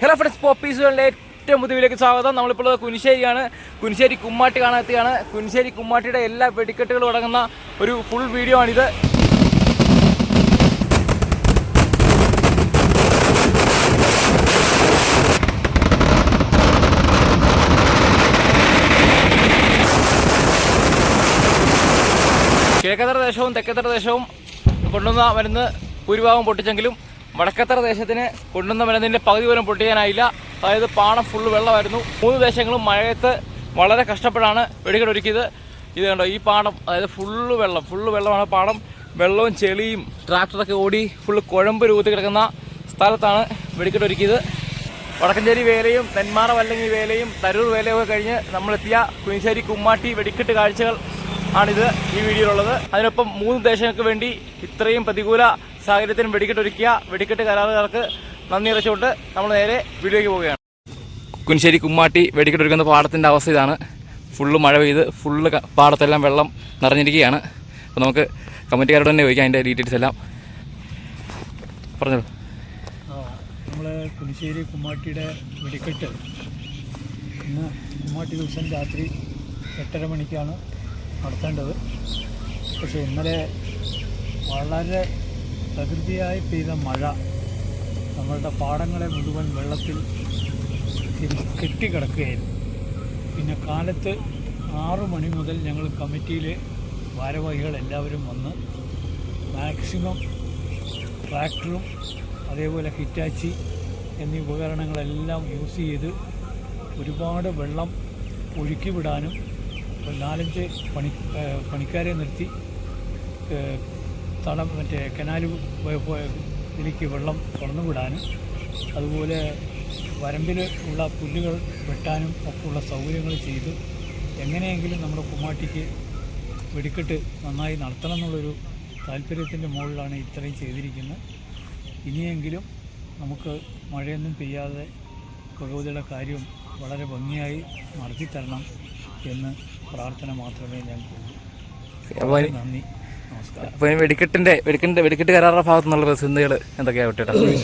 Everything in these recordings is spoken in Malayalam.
ഹലോ ഫ്രണ്ട്സ് പോപ്പീസുകളുടെ ഏറ്റവും പുതിയയിലേക്ക് സ്വാഗതം. നമ്മളിപ്പോൾ കുനിശ്ശേരിയാണ്. കുനിശ്ശേരി കുമ്മാട്ടി കാണാൻ എത്തിയാണ് കുനിശ്ശേരി കുമ്മാട്ടിയുടെ എല്ലാ വെടിക്കെട്ടുകളും അടങ്ങുന്ന ഒരു ഫുൾ വീഡിയോ ആണിത്. കിഴക്കത്തറ ദേശവും തെക്കത്തറ ദേശവും കൊണ്ടുവന്ന മരുന്ന് ഭൂരിഭാഗം പൊട്ടിച്ചെങ്കിലും വടക്കത്തറ ദേശത്തിന് കൊണ്ടുവന്ന മരുന്നിന്റെ പകുതി പോലും പൊട്ടിക്കാനായില്ല. അതായത് പാണം ഫുള്ള് വെള്ളമായിരുന്നു. മൂന്ന് ദേശങ്ങളും മഴയത്ത് വളരെ കഷ്ടപ്പെട്ടാണ് വെടിക്കെട്ടൊരുക്കിയത്. ഇത് കണ്ടോ ഈ പാടം അതായത് ഫുള്ള് വെള്ളം ഫുള്ള് വെള്ളമാണ് പാടം. വെള്ളവും ചെളിയും ട്രാക്ടറൊക്കെ ഓടി ഫുള്ള് കുഴമ്പ് രൂപത്തിൽ കിടക്കുന്ന സ്ഥലത്താണ് വെടിക്കെട്ട് ഒരുക്കിയത് വടക്കഞ്ചേരി വേലയും നെന്മാറ വല്ലങ്ങി വേലയും തരൂർ വേലയൊക്കെ കഴിഞ്ഞ് നമ്മളെത്തിയ കുനിശ്ശേരി കുമ്മാട്ടി വെടിക്കെട്ട് കാഴ്ചകൾ ആണിത് ഈ വീഡിയോയിലുള്ളത്. അതിനൊപ്പം മൂന്ന് ദേശങ്ങൾക്ക് വേണ്ടി ഇത്രയും പ്രതികൂല സാഹചര്യത്തിന് വെടിക്കെട്ടൊരുക്കിയ വെടിക്കെട്ട് കരാറുകാർക്ക് നന്ദി അറിയിച്ചുകൊണ്ട് നമ്മൾ നേരെ വീഡിയോയ്ക്ക് പോവുകയാണ്. കുനിശ്ശേരി കുമ്മാട്ടി വെടിക്കെട്ട് ഒരുക്കുന്ന പാടത്തിന്റെ അവസ്ഥ ഇതാണ്. ഫുള്ള് മഴ പെയ്ത് ഫുള്ള് പാടത്തെല്ലാം വെള്ളം നിറഞ്ഞിരിക്കുകയാണ്. അപ്പോൾ നമുക്ക് കമ്മിറ്റിക്കാരോട് തന്നെ ചോദിക്കാം അതിന്റെ ഡീറ്റെയിൽസ് എല്ലാം. പറഞ്ഞോളൂ. നമ്മൾ കുനിശ്ശേരി കുമ്മാട്ടിയുടെ വെടിക്കെട്ട് ഇന്ന് കുമ്മാട്ടി ദിവസം രാത്രി എട്ടര മണിക്കാണ് നടത്തേണ്ടത്. പക്ഷേ ഇന്നലെ വളരെ പ്രകൃതിയായി പെയ്ത മഴ നമ്മളുടെ പാടങ്ങളെ മുഴുവൻ വെള്ളത്തിൽ കെട്ടി- കെട്ടിക്കിടക്കുകയായിരുന്നു. പിന്നെ കാലത്ത് ആറു മണി മുതൽ ഞങ്ങൾ കമ്മിറ്റിയിലെ ഭാരവാഹികൾ എല്ലാവരും വന്ന് മാക്സിമം ട്രാക്ടറും അതേപോലെ ഹിറ്റാച്ചി എന്നീ ഉപകരണങ്ങളെല്ലാം യൂസ് ചെയ്ത് ഒരുപാട് വെള്ളം ഒഴുക്കി വിടാനും നാലഞ്ച് പണി പണിക്കാരെ നിർത്തി തളം മറ്റേ കനാൽ ഇതിലേക്ക് വെള്ളം തുറന്നു വിടാനും അതുപോലെ വരമ്പിൽ ഉള്ള പുല്ലുകൾ വെട്ടാനും ഒക്കെ ഉള്ള സൗകര്യങ്ങൾ ചെയ്ത്. എങ്ങനെയെങ്കിലും നമ്മുടെ കുമ്മാട്ടിക്ക് വെടിക്കെട്ട് നന്നായി നടത്തണം എന്നുള്ളൊരു താല്പര്യത്തിന്റെ മുകളിലാണ് ഇത്രയും ചെയ്തിരിക്കുന്നത്. ഇനിയെങ്കിലും നമുക്ക് മഴയൊന്നും പെയ്യാതെ ഭഗവതിയുടെ കാര്യം വളരെ ഭംഗിയായി നടത്തിത്തരണം എന്ന് പ്രാർത്ഥന മാത്രമേ ഞാൻ നന്ദി. അപ്പോൾ ഇനി വെടിക്കെട്ടിന്റെ വെടിക്കെട്ട് കരാറുടെ ഭാഗത്തു നിന്നുള്ള പ്രതിസന്ധികൾ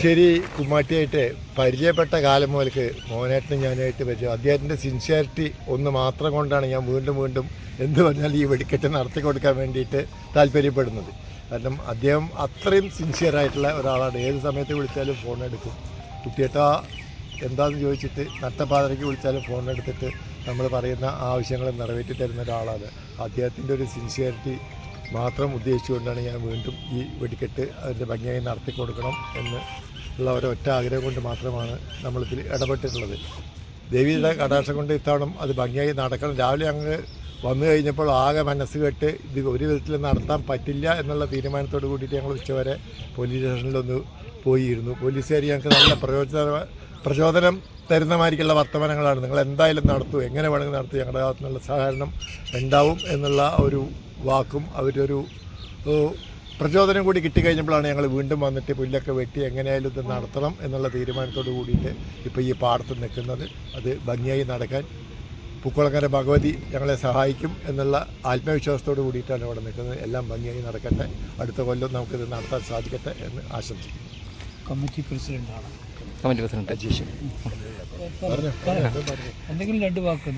ശരി കുമ്മാട്ടിയായിട്ട് പരിചയപ്പെട്ട കാലം മുതൽക്ക് മോനേട്ടനും ഞാനായിട്ട് പരിചയം. അദ്ദേഹത്തിന്റെ സിൻസിയാരിറ്റി ഒന്ന് മാത്രം കൊണ്ടാണ് ഞാൻ വീണ്ടും വീണ്ടും എന്ത് പറഞ്ഞാൽ ഈ വെടിക്കെട്ട് നടത്തി കൊടുക്കാൻ വേണ്ടിയിട്ട് താല്പര്യപ്പെടുന്നത്. കാരണം അദ്ദേഹം അത്രയും സിൻസിയർ ആയിട്ടുള്ള ഒരാളാണ്. ഏത് സമയത്ത് വിളിച്ചാലും ഫോൺ എടുക്കും. കുട്ടിയേട്ടാ എന്താണെന്ന് ചോദിച്ചിട്ട് നട്ടപ്പാതയ്ക്ക് വിളിച്ചാലും ഫോൺ എടുത്തിട്ട് നമ്മൾ പറയുന്ന ആവശ്യങ്ങൾ നിറവേറ്റി തരുന്ന ഒരാളാണ്. അദ്ദേഹത്തിന്റെ ഒരു സിൻസിയറിറ്റി മാത്രം ഉദ്ദേശിച്ചുകൊണ്ടാണ് ഞാൻ വീണ്ടും ഈ വെടിക്കെട്ട് അതിന്റെ ഭംഗിയായി നടത്തി കൊടുക്കണം എന്ന് ഉള്ള ഒരൊറ്റ ആഗ്രഹം കൊണ്ട് മാത്രമാണ് നമ്മളിതിൽ ഇടപെട്ടിട്ടുള്ളത്. ദേവിയുടെ കടാക്ഷം കൊണ്ട് ഇത്തവണ അത് ഭംഗിയായി നടക്കണം. രാവിലെ അങ്ങ് വന്നു കഴിഞ്ഞപ്പോൾ ആകെ മനസ്സ് കെട്ട് ഇത് ഒരു വിധത്തിൽ നടത്താൻ പറ്റില്ല എന്നുള്ള തീരുമാനത്തോട് കൂടിയിട്ട് ഞങ്ങൾ ഉച്ചവരെ പോലീസ് സ്റ്റേഷനിലൊന്ന് പോയിരുന്നു. പോലീസുകാർ ഞങ്ങൾക്ക് നല്ല പ്രയോജന പ്രചോദനം തരുന്ന മാതിരിക്കുള്ള വർത്തമാനങ്ങളാണ്. നിങ്ങൾ എന്തായാലും നടത്തൂ. എങ്ങനെ വേണമെങ്കിൽ നടത്തൂ. ഞങ്ങളുടെ ഭാഗത്തു നിന്നുള്ള സഹകരണം ഉണ്ടാവും എന്നുള്ള ഒരു വാക്കും അവരൊരു പ്രചോദനം കൂടി കിട്ടിക്കഴിഞ്ഞപ്പോഴാണ് ഞങ്ങൾ വീണ്ടും വന്നിട്ട് പുല്ലൊക്കെ വെട്ടി എങ്ങനെയായാലും ഇത് നടത്തണം എന്നുള്ള തീരുമാനത്തോട് കൂടിയിട്ട് ഇപ്പോൾ ഈ പാടത്ത് നിൽക്കുന്നത്. അത് ഭംഗിയായി നടക്കാൻ പൂക്കുളങ്ങര ഭഗവതി ഞങ്ങളെ സഹായിക്കും എന്നുള്ള ആത്മവിശ്വാസത്തോട് കൂടിയിട്ടാണ് ഇവിടെ നിൽക്കുന്നത്. എല്ലാം ഭംഗിയായി നടക്കട്ടെ. അടുത്ത കൊല്ലം നമുക്കിത് നടത്താൻ സാധിക്കട്ടെ എന്ന് ആശംസിക്കുന്നു. കമ്മിറ്റി പ്രസിഡന്റാണ്. കമന്റ് പ്രസിഡന്റ് എന്തെങ്കിലും രണ്ട് വാക്ക്?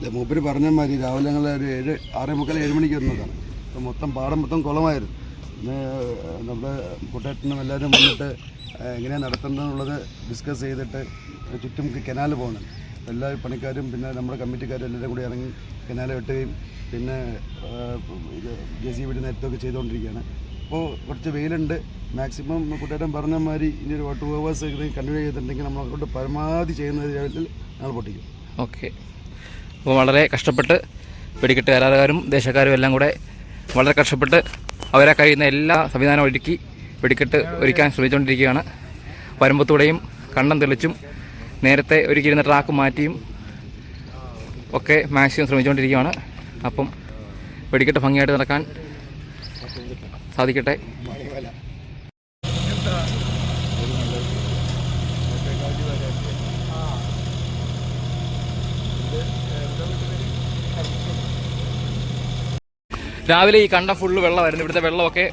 നീ മൂപ്പര് പറഞ്ഞ മാതിരി രാവിലെ ഞങ്ങൾ ഒരു ഏഴ് ആറേ മുക്കാൽ ഏഴ് മണിക്ക് വരുന്നതാണ് അപ്പോൾ മൊത്തം പാടം മൊത്തം കുളമായിരുന്നു. ഇന്ന് നമ്മുടെ കുട്ടേട്ടനും എല്ലാവരും വന്നിട്ട് എങ്ങനെയാണ് നടത്തേണ്ടതെന്നുള്ളത് ഡിസ്കസ് ചെയ്തിട്ട് ചുറ്റും കനാല് പോകണം എല്ലാ പണിക്കാരും പിന്നെ നമ്മുടെ കമ്മിറ്റിക്കാരും എല്ലാവരും കൂടി ഇറങ്ങി കനാൽ വെട്ടുകയും പിന്നെ ഇത് ജെ സി ബിയുടെ നേരത്തൊക്കെ ചെയ്തുകൊണ്ടിരിക്കുകയാണ്. അപ്പോൾ കുറച്ച് വെയിലുണ്ട്. മാക്സിമം കുട്ടേട്ടൻ പറഞ്ഞ മാതിരി ഇനി ഒരു വട്ട് ഹവേഴ്സ് കണ്ടിന്യൂ ചെയ്തിട്ടുണ്ടെങ്കിൽ നമ്മളെ പരമാവധി ചെയ്യുന്ന രീതിയിൽ ഞങ്ങൾ പൊട്ടിക്കും. ഓക്കെ അപ്പോൾ വളരെ കഷ്ടപ്പെട്ട് വെടിക്കെട്ട് കരാറുകാരും ദേശക്കാരും എല്ലാം കൂടെ വളരെ കഷ്ടപ്പെട്ട് അവരെ കഴിയുന്ന എല്ലാ സംവിധാനവും ഒരുക്കി വെടിക്കെട്ട് ഒരുക്കാൻ ശ്രമിച്ചുകൊണ്ടിരിക്കുകയാണ്. വരമ്പത്തൂടെയും കണ്ണം തെളിച്ചും നേരത്തെ ഒരുക്കിയിരുന്ന ട്രാക്ക് മാറ്റിയും ഒക്കെ മാക്സിമം ശ്രമിച്ചുകൊണ്ടിരിക്കുകയാണ്. അപ്പം വെടിക്കെട്ട് ഭംഗിയായിട്ട് നടക്കാൻ സാധിക്കട്ടെ. രാവിലെ ഈ കണ്ട ഫുള്ള് വെള്ളമായിരുന്നു ഇവിടുത്തെ വെള്ളമൊക്കെ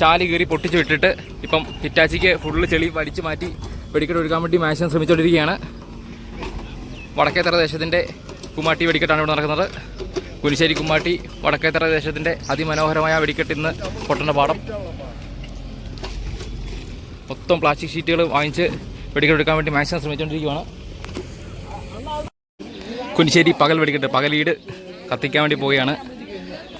ചാലി കയറി പൊട്ടിച്ച് വിട്ടിട്ട് ഇപ്പം ഹിറ്റാച്ചിക്ക് ഫുള്ള് ചെളി വലിച്ചു മാറ്റി വെടിക്കെട്ട് ഒഴുകാൻ വേണ്ടി മാക്സിമം ശ്രമിച്ചുകൊണ്ടിരിക്കുകയാണ് വടക്കേത്തറ ദേശത്തിന്റെ കുമ്മാട്ടി വെടിക്കെട്ടാണ് ഇവിടെ നടക്കുന്നത്. കുനിശ്ശേരി കുമ്മാട്ടി വടക്കേത്തറ ദേശത്തിന്റെ അതിമനോഹരമായ വെടിക്കെട്ട് ഇന്ന് പൊട്ടണ പാടം മൊത്തം പ്ലാസ്റ്റിക് ഷീറ്റുകൾ വാങ്ങിച്ച് വെടിക്കെട്ട് എടുക്കാൻ വേണ്ടി മാക്സിമം ശ്രമിച്ചുകൊണ്ടിരിക്കുകയാണ് കുനിശ്ശേരി പകൽ വെടിക്കെട്ട് പകലീട് കത്തിക്കാൻ വേണ്ടി പോവുകയാണ്.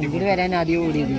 ഇതിന് വരാൻ ആദ്യം ഓടിയത്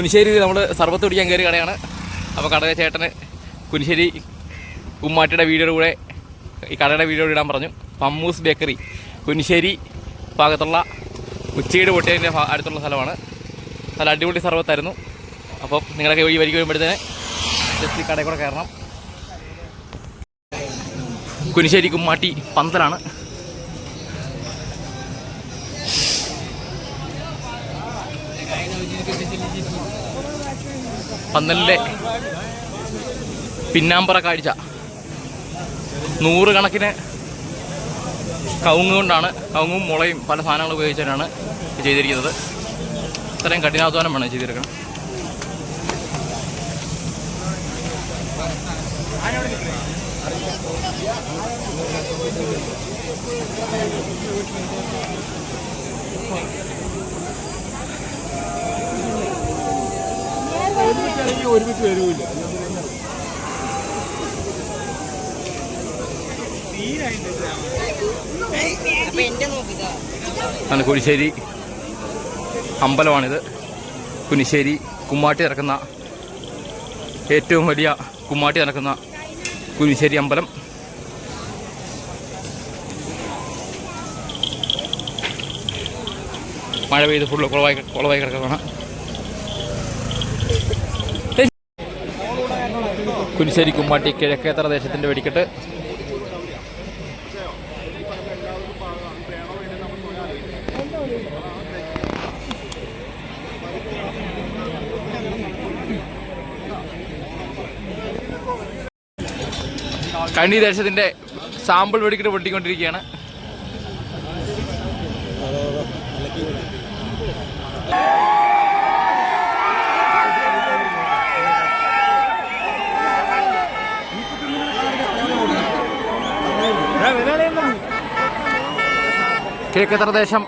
കുനിശ്ശേരി നമ്മൾ സർബത്ത് പിടിക്കാൻ കയറി കടയാണ്. അപ്പോൾ കടക ചേട്ടന് കുനിശ്ശേരി ഉമ്മാട്ടിയുടെ വീഡിയോയുടെ കൂടെ ഈ കടയുടെ വീഡിയോ ഇടാൻ പറഞ്ഞു. പമ്മൂസ് ബേക്കറി കുനിശ്ശേരി ഭാഗത്തുള്ള ഉച്ചയുടെ പൊട്ടിയതിന്റെ അടുത്തുള്ള സ്ഥലമാണ്. നല്ല അടിപൊളി സർബത്തായിരുന്നു അപ്പോൾ നിങ്ങളൊക്കെ ഈ വരിക്ക് വരുമ്പോഴത്തേനെ ജസ്റ്റ് ഈ കടയിൽ കൂടെ കയറണം. കുനിശ്ശേരി കുമ്മാട്ടി പന്തലാണ്. പന്തലിലെ പിന്നാമ്പറ കാഴ്ച. നൂറുകണക്കിന് കവുങ്ങ് കൊണ്ടാണ് കവുങ്ങും മുളയും പല സാധനങ്ങൾ ഉപയോഗിച്ചിട്ടാണ് ചെയ്തിരിക്കുന്നത്. ഇത്രയും കഠിനാധ്വാനം വേണം ചെയ്തിരിക്കണം ആണ് കുനിശ്ശേരി അമ്പലമാണിത്. കുനിശ്ശേരി കുമ്മാട്ടി നടക്കുന്ന ഏറ്റവും വലിയ കുമ്മാട്ടി നടക്കുന്ന കുനിശ്ശേരി അമ്പലം. മഴ പെയ്ത് ഫുള്ള് കുളവായി കുളവായി കിടക്കുന്നതാണ്. കുരിശ്ശേരി കുമ്മാട്ടി കിഴക്കേത്തറ ദേശത്തിന്റെ വെടിക്കെട്ട്. കണ്ണി ദേശത്തിന്റെ സാമ്പിൾ വെടിക്കെട്ട് പൊട്ടിക്കൊണ്ടിരിക്കുകയാണ്. കിഴക്കേത്തറ ദേശം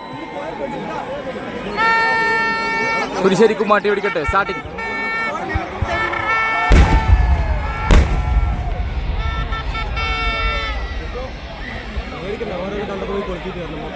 കുരിശ്ശേരി കുമ്മാട്ടി വെടിക്കെട്ട് സ്റ്റാർട്ടിങ് ഒരു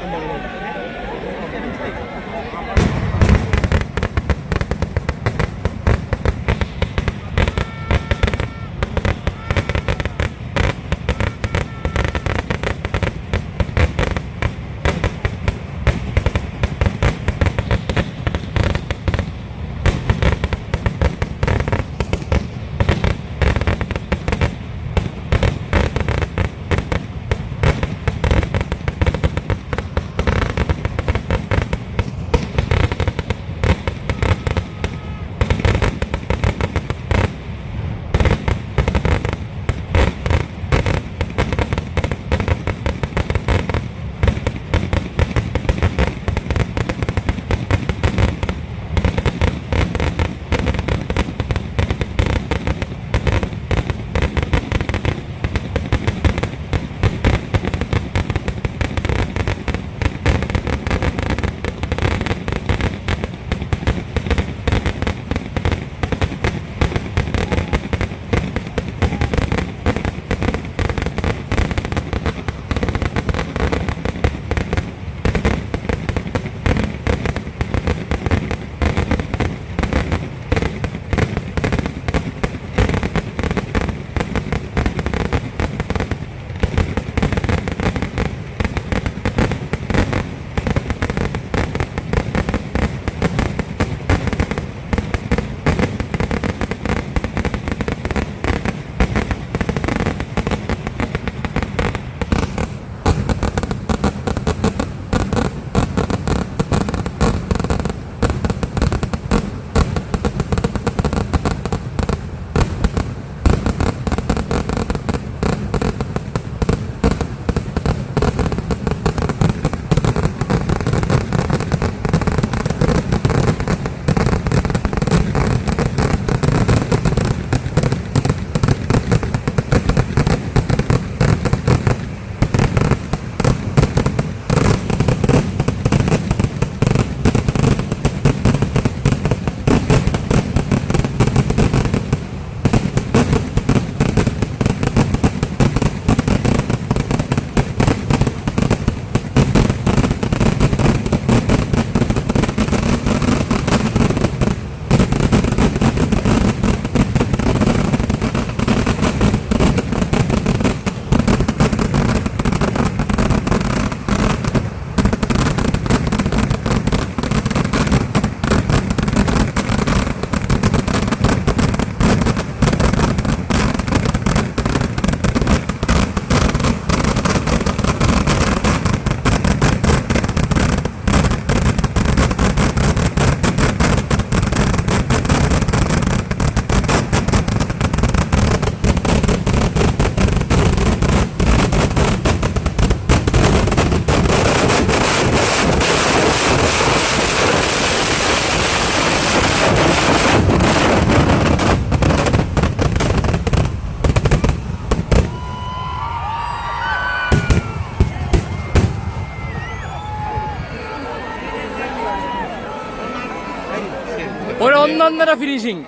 ഒന്നൊന്നര ഫിനിഷിംഗ്.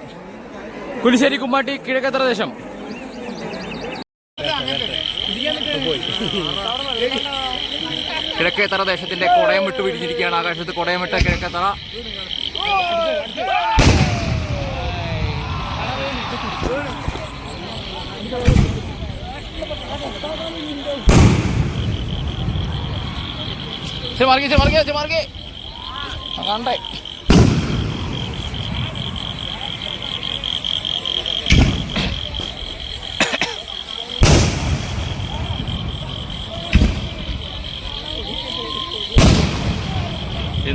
കുലിശ്ശേരി കുമ്മാട്ടി കിഴക്കത്ര ദേശം. കിഴക്കേത്തറ ദേശത്തിന്റെ കൊടയം വിട്ട് പിടിച്ചിരിക്കുകയാണ്. ആകാശത്ത് കൊടയം വിട്ട കിഴക്കേത്തറ. ചെമാർഗി ചെമാർഗി ചെമാർഗി. അതാണ്ടേ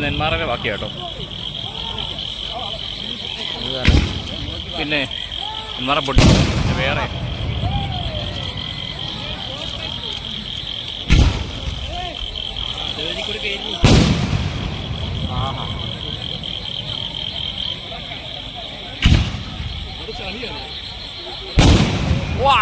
നെന്മാറയുടെ ബാക്കി കേട്ടോ പിന്നെ നെന്മാറ പൊട്ടി വേറെ. വാ.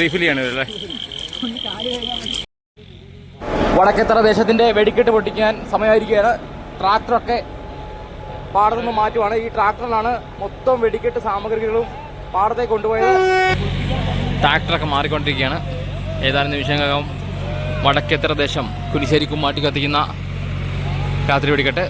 ചെയ്യണേ അല്ലേ? വടക്കേത്തറ ദേശത്തിന്റെ വെടിക്കെട്ട് പൊട്ടിക്കാൻ സമയമായിരിക്കുകയാണ്. ട്രാക്ടറൊക്കെ പാടത്തുനിന്ന് മാറ്റുവാണ്. ഈ ട്രാക്ടറിലാണ് മൊത്തം വെടിക്കെട്ട് സാമഗ്രികളും പാടത്തേക്ക് കൊണ്ടുപോയത്. ട്രാക്ടറൊക്കെ മാറിക്കൊണ്ടിരിക്കുകയാണ്. ഏതാനും നിമിഷങ്ങൾക്കകം വടക്കേത്തറ ദേശം കുരിശ്ശേരി കുമ്മാട്ടി കത്തിക്കുന്ന രാത്രി വെടിക്കെട്ട്.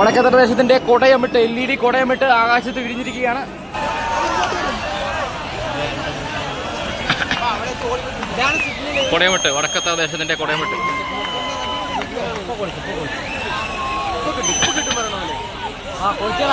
വടക്കത്തെ പ്രദേശത്തിന്റെ കൊടയമിട്ട് എൽ ഇ ഡി കൊടയമിട്ട് ആകാശത്ത് വിരിഞ്ഞിരിക്കുകയാണ്. കൊടയമിട്ട് വടക്കത്തെ പ്രദേശത്തിന്റെ കൊടയമിട്ട്. ആ കൊടുത്തേ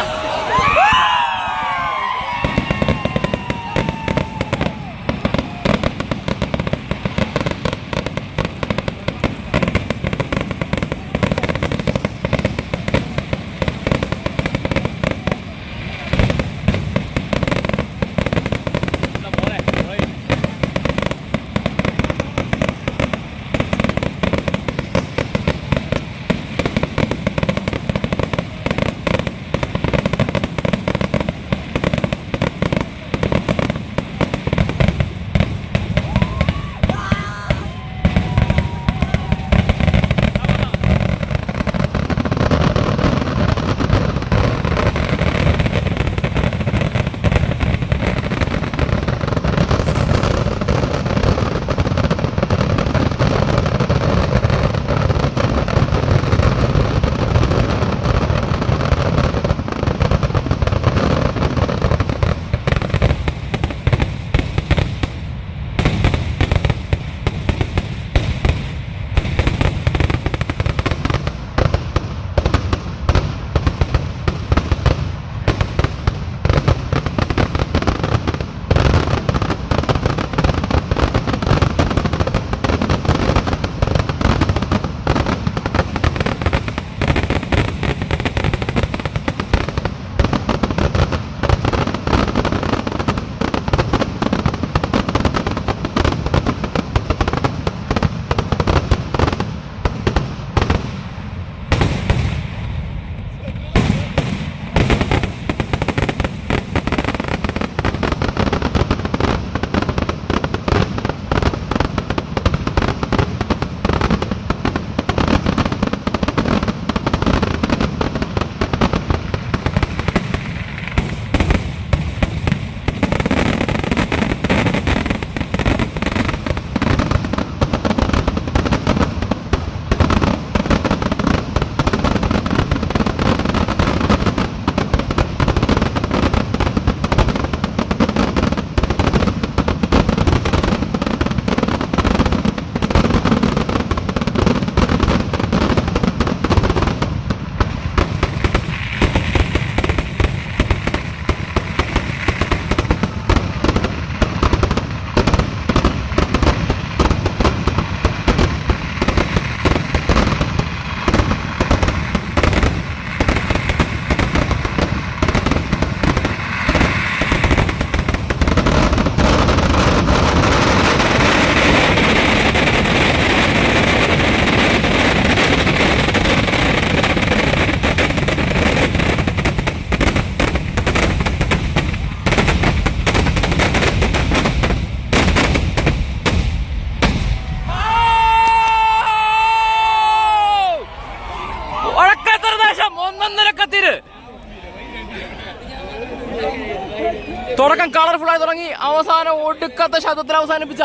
ഒടുക്കത്തെ ശബ്ദത്തിൽ അവസാനിപ്പിച്ച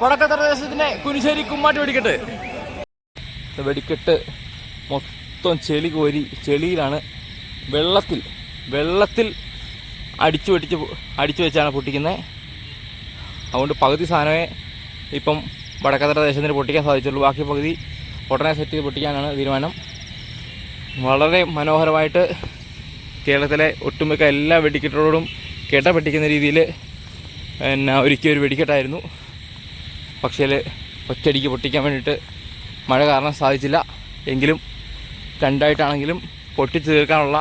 വടക്കത്തറ ദേശത്തിന്റെ കുനിശ്ശേരി കുമ്മാട്ടി വെടിക്കെട്ട്. വെടിക്കെട്ട് മൊത്തം ചെളി കോരി ചെളിയിലാണ് വെള്ളത്തിൽ വെള്ളത്തിൽ അടിച്ചു വെട്ടിച്ച് അടിച്ചു വെച്ചാണ് പൊട്ടിക്കുന്നത് അതുകൊണ്ട് പകുതി സാധനമേ ഇപ്പം വടക്കത്തറ ദേശത്തിന് പൊട്ടിക്കാൻ സാധിച്ചുള്ളൂ. ബാക്കി പകുതി ഉടനെ സെറ്റ് ചെയ്ത് പൊട്ടിക്കാനാണ് തീരുമാനം. വളരെ മനോഹരമായിട്ട് കേരളത്തിലെ ഒട്ടുമിക്ക എല്ലാ വെടിക്കെട്ടുകളോടും കെട്ട പൊട്ടിക്കുന്ന രീതിയിൽ പിന്നെ ഒരിക്കലും ഒരു വെടിക്കെട്ടായിരുന്നു. പക്ഷേ ഒറ്റയടിക്ക് പൊട്ടിക്കാൻ വേണ്ടിയിട്ട് മഴ കാരണം സാധിച്ചില്ല. എങ്കിലും രണ്ടായിട്ടാണെങ്കിലും പൊട്ടിച്ചു തീർക്കാനുള്ള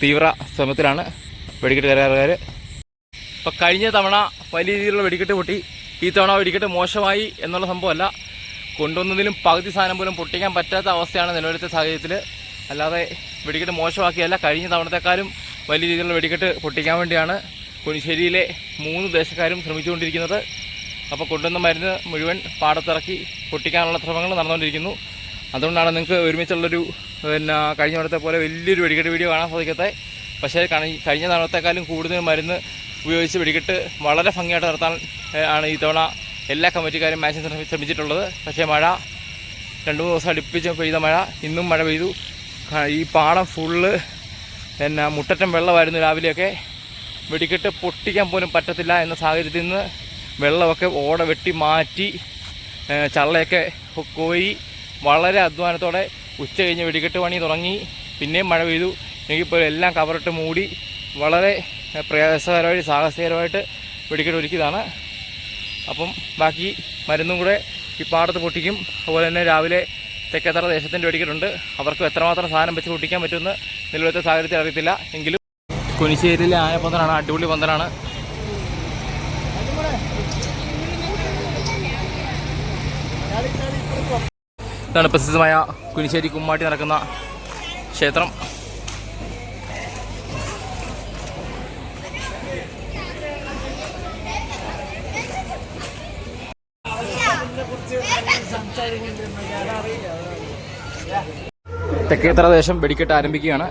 തീവ്ര ശ്രമത്തിലാണ് വെടിക്കെട്ട് കരാറുകാർ. ഇപ്പം കഴിഞ്ഞ തവണ വലിയ രീതിയിലുള്ള വെടിക്കെട്ട് പൊട്ടി. ഈ തവണ വെടിക്കെട്ട് മോശമായി എന്നുള്ള സംഭവമല്ല. കൊണ്ടുവന്നതിലും പകുതി സാധനം പോലും പൊട്ടിക്കാൻ പറ്റാത്ത അവസ്ഥയാണ് നിലവിലത്തെ സാഹചര്യത്തിൽ. അല്ലാതെ വെടിക്കെട്ട് മോശമാക്കിയല്ല കഴിഞ്ഞ തവണത്തെക്കാളും വലിയ രീതിയിലുള്ള വെടിക്കെട്ട് പൊട്ടിക്കാൻ വേണ്ടിയാണ് കുനിശ്ശേരിയിലെ മൂന്ന് ദേശക്കാരും ശ്രമിച്ചുകൊണ്ടിരിക്കുന്നത്. അപ്പോൾ കൊണ്ടുവന്ന മരുന്ന് മുഴുവൻ പാടത്തിറക്കി പൊട്ടിക്കാനുള്ള ശ്രമങ്ങൾ നടന്നുകൊണ്ടിരിക്കുന്നു. അതുകൊണ്ടാണ് നിങ്ങൾക്ക് ഒരുമിച്ചുള്ളൊരു പിന്നെ കഴിഞ്ഞ തവണത്തെ പോലെ വലിയൊരു വെടിക്കെട്ട് വീഡിയോ കാണാൻ സാധിക്കത്തെ. പക്ഷേ കഴിഞ്ഞ തവണത്തെക്കാളും കൂടുതൽ മരുന്ന് ഉപയോഗിച്ച് വെടിക്കെട്ട് വളരെ ഭംഗിയായിട്ട് നടത്താൻ ആണ് ഈ തവണ എല്ലാ കമ്മിറ്റിക്കാരും മാച്ചിന് ശ്രമി- ശ്രമിച്ചിട്ടുള്ളത്. പക്ഷേ മഴ രണ്ട് മൂന്ന് ദിവസം അടുപ്പിച്ച് പെയ്ത മഴ ഇന്നും മഴ പെയ്തു. ഈ പാടം ഫുള്ള് പിന്നെ മുട്ടറ്റം വെള്ളമായിരുന്നു രാവിലെയൊക്കെ. വെടിക്കെട്ട് പൊട്ടിക്കാൻ പോലും പറ്റത്തില്ല എന്ന സാഹചര്യത്തിൽ നിന്ന് വെള്ളമൊക്കെ ഓട വെട്ടി മാറ്റി ചള്ളയൊക്കെ കോരി വളരെ അധ്വാനത്തോടെ ഉച്ച കഴിഞ്ഞ് വെടിക്കെട്ട് പണി തുടങ്ങി. പിന്നെയും മഴ പെയ്തു. എങ്കിൽ എല്ലാം കവറിട്ട് മൂടി വളരെ പ്രയാസകരമായി സാഹസികരമായിട്ട് വെടിക്കെട്ട് ഒരുക്കിയതാണ്. അപ്പം ബാക്കി മരുന്നും കൂടെ ഈ പാടത്ത് പൊട്ടിക്കും. അതുപോലെ തന്നെ രാവിലെ തെക്കേത്തറ ദേശത്തിന്റെ വെടിക്കെട്ടുണ്ട്. അവർക്ക് എത്രമാത്രം സാധനം വെച്ച് പൊട്ടിക്കാൻ പറ്റുമെന്ന് നിലവിലത്തെ സാഹചര്യത്തിൽ അറിയത്തില്ല. എങ്കിലും കുനിശ്ശേരിയിലെ ആയ പന്തലാണ് അടിപൊളി പന്തലാണ്. ഇതാണ് പ്രസിദ്ധമായ കുനിശ്ശേരി കുമ്മാട്ടി നടക്കുന്ന ക്ഷേത്രം. തെക്കേത്തറ ദേശം വെടിക്കെട്ട് ആരംഭിക്കുകയാണ്.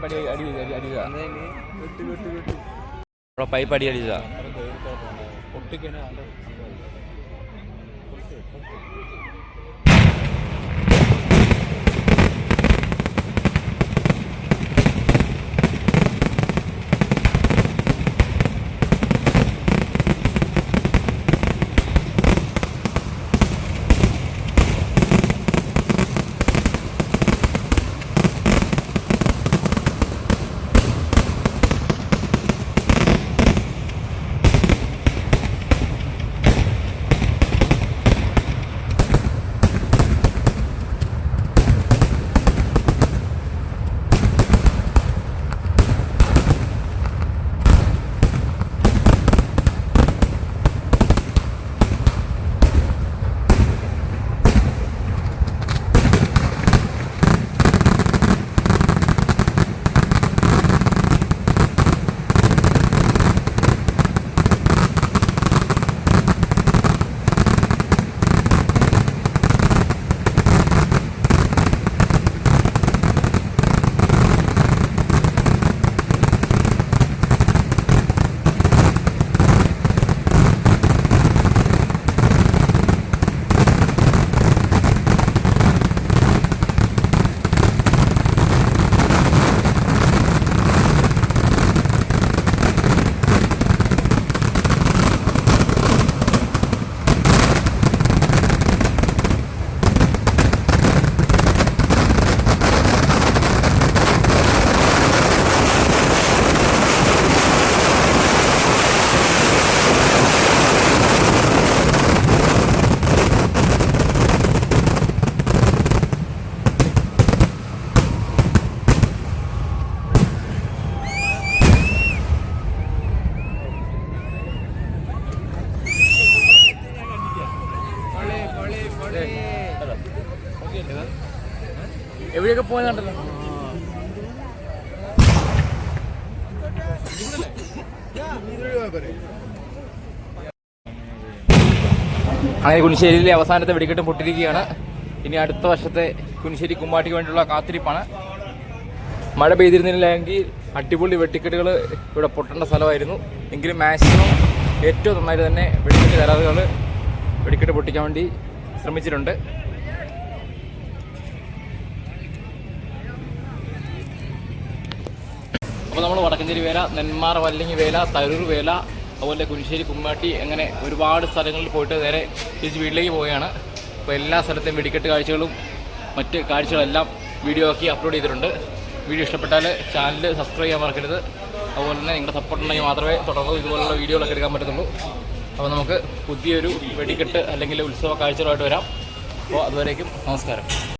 പൈപ്പ് അടി അടി അടിയതാ പൈപ്പ് അടി അടിച്ചതാ എവിടെയൊക്കെ അങ്ങനെ കുനിശ്ശേരിയിലെ അവസാനത്തെ വെടിക്കെട്ട് പൊട്ടിരിക്കുകയാണ്. ഇനി അടുത്ത വർഷത്തെ കുനിശ്ശേരി കുമ്മാട്ടിക്ക് വേണ്ടിയുള്ള കാത്തിരിപ്പാണ്. മഴ പെയ്തിരുന്നില്ലെങ്കിൽ അടിപൊളി വെട്ടിക്കെട്ടുകൾ ഇവിടെ പൊട്ടേണ്ട സ്ഥലമായിരുന്നു. എങ്കിലും മാക്സിമം ഏറ്റവും നന്നായിട്ട് തന്നെ വെടിക്കെട്ട് കരാറുകൾ വെടിക്കെട്ട് പൊട്ടിക്കാൻ വേണ്ടി ശ്രമിച്ചിട്ടുണ്ട്. അപ്പോൾ നമ്മൾ വടക്കഞ്ചേരി വേല നെന്മാറ വല്ലങ്ങി വേല തരൂർ വേല അതുപോലെ കുരിശ്ശേരി കുമ്മാട്ടി അങ്ങനെ ഒരുപാട് സ്ഥലങ്ങളിൽ പോയിട്ട് നേരെ തിരിച്ച് വീട്ടിലേക്ക് പോവുകയാണ്. അപ്പോൾ എല്ലാ സ്ഥലത്തെയും വെടിക്കെട്ട് കാഴ്ചകളും മറ്റ് കാഴ്ചകളെല്ലാം വീഡിയോ ആക്കി അപ്ലോഡ് ചെയ്തിട്ടുണ്ട്. വീഡിയോ ഇഷ്ടപ്പെട്ടാൽ ചാനൽ സബ്സ്ക്രൈബ് ചെയ്യാൻ മറക്കരുത്. അതുപോലെ തന്നെ നിങ്ങളുടെ സപ്പോർട്ട് ഉണ്ടെങ്കിൽ മാത്രമേ തുടർന്ന് ഇതുപോലുള്ള വീഡിയോകളൊക്കെ എടുക്കാൻ പറ്റത്തുള്ളൂ. അപ്പോൾ നമുക്ക് പുതിയൊരു വെടിക്കെട്ട് അല്ലെങ്കിൽ ഉത്സവ കാഴ്ചകളായിട്ട് വരാം. അപ്പോൾ അതുവരേക്കും നമസ്കാരം.